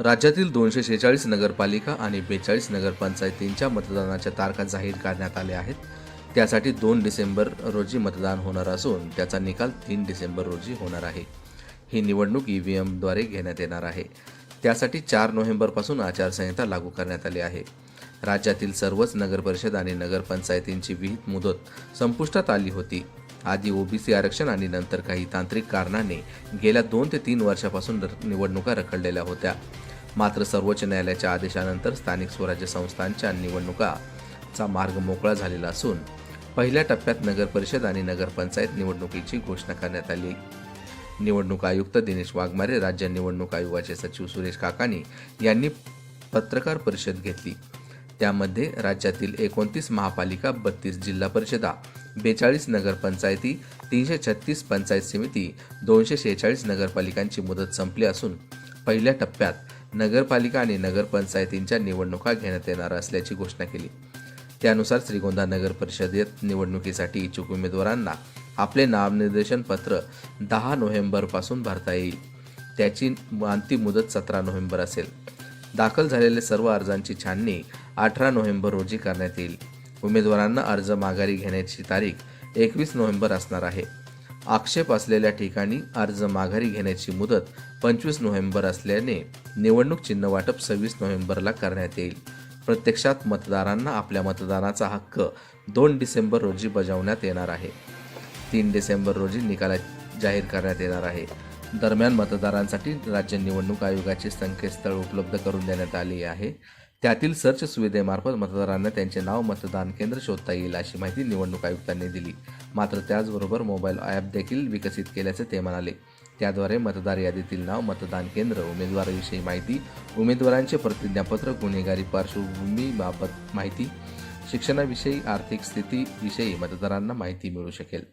राज्यातील दोनशे शेहेचाळीस नगरपालिका आणि बेचाळीस नगरपंचायतींच्या मतदानाच्या तारखा जाहीर करण्यात आल्या आहेत. त्यासाठी दोन डिसेंबर रोजी मतदान होणार असून त्याचा निकाल तीन डिसेंबर रोजी होणार आहे. ही निवडणूक ई व्ही एमद्वारे घेण्यात येणार आहे. त्यासाठी चार नोव्हेंबरपासून आचारसंहिता लागू करण्यात आली आहे. राज्यातील सर्वच नगरपरिषद आणि नगरपंचायतींची विहित मुदत संपुष्टात आली होती. आधी ओबीसी आरक्षण आणि नंतर काही तांत्रिक कारणाने गेल्या दोन ते तीन वर्षापासून निवडणुका रखडलेल्या होत्या. मात्र सर्वोच्च न्यायालयाच्या आदेशानंतर स्थानिक स्वराज्य संस्थांच्या निवडणुकाचा मार्ग मोकळा झालेला असून पहिल्या टप्प्यात नगरपरिषद आणि नगरपंचायत निवडणुकीची घोषणा करण्यात आली. निवडणूक आयुक्त दिनेश वाघमारे राज्य निवडणूक आयोगाचे सचिव सुरेश काकानी यांनी पत्रकार परिषद घेतली. त्यामध्ये राज्यातील एकोणतीस महापालिका बत्तीस जिल्हा परिषदा बेचाळीस नगरपंचायती तीनशे छत्तीस पंचायत समिती दोनशे शेहेचाळीस नगरपालिकांची मुदत संपली असून पहिल्या टप्प्यात नगरपालिका आणि नगरपंचायतींच्या निवडणुका घेण्यात येणार असल्याची घोषणा केली. त्यानुसार श्रीगोंदा नगर परिषदेत निवडणुकीसाठी इच्छुक उमेदवारांना आपले नामनिर्देशन पत्र दहा नोव्हेंबरपासून भरता येईल. त्याची अंतिम मुदत सतरा नोव्हेंबर असेल. दाखल झालेल्या सर्व अर्जांची छाननी अठरा नोव्हेंबर रोजी करण्यात येईल. उमेदवारांना अर्ज माघारी घेण्याची तारीख एकवीस नोव्हेंबर असणार आहे. आक्षेप असलेल्या ठिकाणी अर्ज माघारी घेण्याची मुदत पंचवीस नोव्हेंबर असल्याने निवडणूक चिन्ह वाटप सव्वीस नोव्हेंबरला करण्यात येईल. प्रत्यक्षात मतदारांना आपल्या मतदानाचा हक्क दोन डिसेंबर रोजी बजावण्यात येणार आहे. तीन डिसेंबर रोजी निकाल जाहीर करण्यात येणार आहे. दरम्यान मतदारांसाठी राज्य निवडणूक आयोगाचे संकेतस्थळ उपलब्ध करून देण्यात आले आहे. त्यातील सर्च सुविधेमार्फत मतदारांना त्यांचे नाव मतदान केंद्र शोधता येईल अशी माहिती निवडणूक आयुक्तांनी दिली. मात्र त्याचबरोबर मोबाईल ॲप देखील विकसित केल्याचे ते म्हणाले. त्याद्वारे मतदार यादीतील नाव मतदान केंद्र उमेदवाराविषयी माहिती उमेदवारांचे प्रतिज्ञापत्र गुन्हेगारी पार्श्वभूमीबाबत माहिती शिक्षणाविषयी आर्थिक स्थितीविषयी मतदारांना माहिती मिळू शकेल.